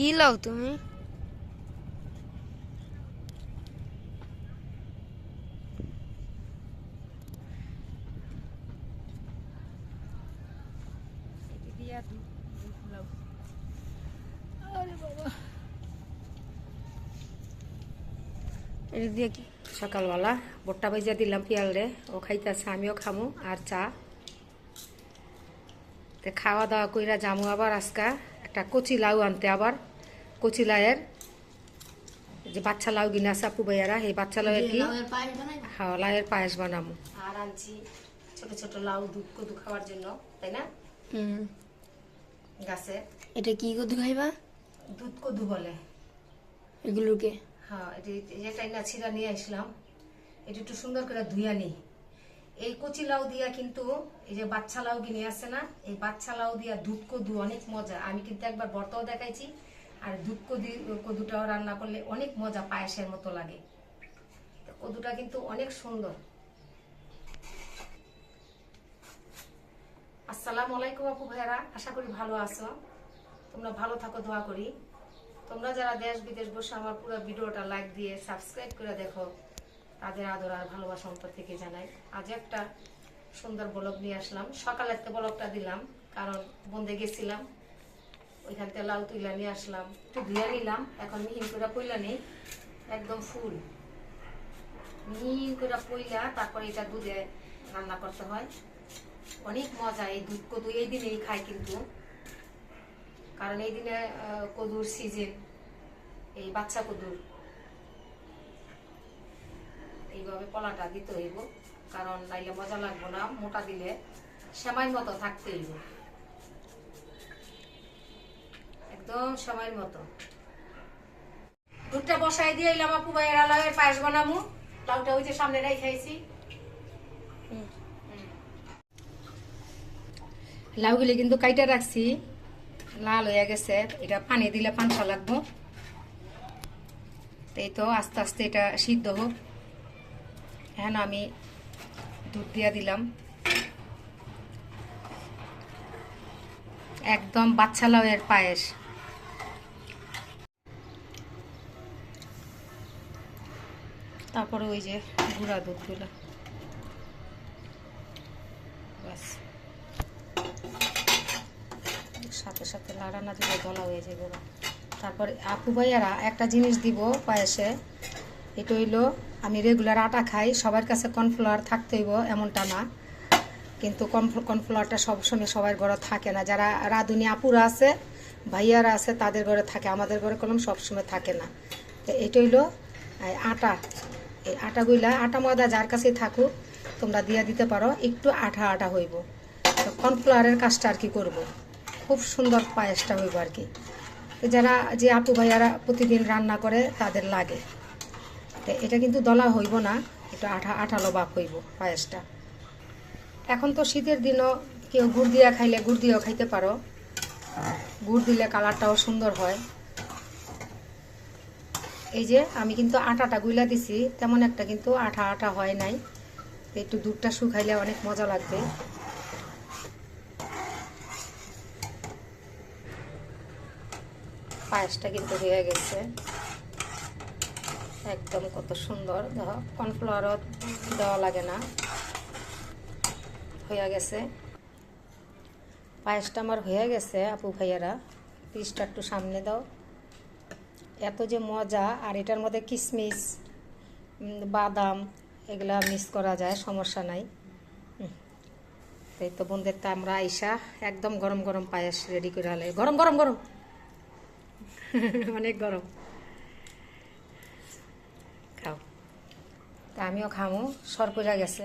কি লাও তুমি? দিয়ে সকালবেলা বোট্টা ভেজা দিলাম পিয়ালরে, ও খাইতেছে, আমিও খামু, আর চা। খাওয়া দাওয়া কইরা জামু আবার আজকা, একটা কচি লাউ আনতে আবার। কচি লাউয়ের যে বাচ্চা লাউ গিনা আছে আপু ভাইয়ারা এই বাচ্চা লাউয়ের কি? হ্যাঁ লাউয়ের পায়েস বানামু। আর আনছি ছোট ছোট লাউ দুধ কদু খাওয়ার জন্য তাই না? হুম। গাছে। এটা কি কদু খাইবা? দুধ কদু বলে এগুলোকে হ্যাঁ এটা যেটাই না ছিঁড়া নিয়ে আসলাম এটা একটু সুন্দর করে ধুইয়া নিই এই কচি লাউ দিয়া কিন্তু এই যে বাচ্চা লাউ কিনে আছে না এই বাচ্চা লাউ দিয়া দুধ কদু অনেক মজা। আমি কিন্তু একবার বর্তাও দেখাইছি আর দুধ কদু, কদুটাও রান্না করলে অনেক মজা পায়েসের মতো লাগে। কদুটা কিন্তু অনেক সুন্দর। আসসালামু আলাইকুম আপু ভাইরা আশা করি ভালো আছো। তোমরা ভালো থাকো, দোয়া করি। তোমরা যারা দেশ বিদেশ বসে আমার পুরো ভিডিওটা লাইক দিয়ে সাবস্ক্রাইব করে দেখো, তাদের আদর আর ভালোবাসা অন্তর থেকে জানাই। আজ একটা সুন্দর ব্লগ নিয়ে আসলাম। সকালের তো ব্লগটা দিলাম, কারণ বন্ধে গেছিলাম। ওইখান থেকে তুইলা নিয়ে আসলাম। একটু ধুয়ে নিলাম, এখন মিহিন করে পইলা নেই, একদম ফুল। মিহিন করে পইলা, তারপরে এটা দুধে রান্না করতে হয়। অনেক মজা এই দুধ কদু, এই দিনেই খাই কিন্তু। কারণ এই দিনে কদুর সিজন এই বাচ্চা কদুর। এইভাবে কলাটা দিতে হইব, কারণ নাইলে মজা লাগবো না, মোটা দিলে সেমাই মতো থাকতে হইব। একদম সময়ের মতো। দুধটা বসাই দিয়ে এলাম আপু ভাইয়ের লাউয়ের পায়েস বানামু। লাউটা ওই সামনে রেখেছি লাউগুলি কিন্তু কাইটা রাখছি। লাল হয়ে গেছে। এটা পানি দিলে পানসা লাগবো। এই তো আস্তে আস্তে এটা সিদ্ধ হোক। এখন আমি দুধ দিয়া দিলাম। একদম বাচ্চা লাউয়ের পায়েস। তারপরে ওই যে গুঁড়া দুধগুলো। ব্যাস। সাথে সাথে লাড়া না দিলে গলা হয়ে যাবে তারপরে আপু ভাইয়ারা একটা জিনিস দিব পায়েসে। এটা হইল, আমি রেগুলার আটা খাই, সবার কাছে কর্নফ্লাওয়ার থাকতে হইব এমনটা না। কিন্তু কর্নফ্লাওয়ারটা সবসময় সবার ঘরে থাকে না। যারা রাঁধুনি আপুরা আছে, ভাইয়ারা আছে, তাদের ঘরে থাকে, আমাদের ঘরে কলম সবসময় থাকে না। তো এটা হইল আটা। এই আটাগুলা আটা ময়দা যার কাছেই থাকুক, তোমরা দিয়ে দিতে পারো, একটু আঠা আঠা হইব। তো কর্নফ্লাওয়ারের কাজটা আর কি করব? খুব সুন্দর পায়েসটা হইব আর কি। যারা, যে আপু ভাইয়ারা প্রতিদিন রান্না করে, তাদের লাগে। তো এটা কিন্তু দলা হইব না একটু আঠা, আঠালো বাপ হইব পায়েসটা। এখন তো শীতের দিনও, কেউ গুড় দিয়া খাইলে গুড় দিয়েও খাইতে পারো। গুড় দিলে কালারটাও সুন্দর হয়। এই যে আমি কিন্তু আটাটা গুইলা দিছি, তেমন একটা কিন্তু আঠা আঠা হয় নাই। একটু দুধটা শুকাইলে অনেক মজা লাগবে। পায়েসটা কিন্তু হয়ে গেছে। একদম কত সুন্দর। দেখো কর্নফ্লাওয়ারও দেওয়া লাগে না। হয়ে গেছে। পায়েসটা আমার হয়ে গেছে, আপু ভাইয়ারা। পিসটা একটু সামনে দাও। এত যে মজা, আর এটার মধ্যে কিশমিশ বাদাম, এগুলা মিক্স করা যায়, সমস্যা নাই। এই তো বন্ধুদের তো আমরা আইসা একদম গরম গরম পায়েস রেডি করে আলে গরম গরম গরম! অনেক গরম। খাও। তা আমিও খামো, সর পড়া গেছে।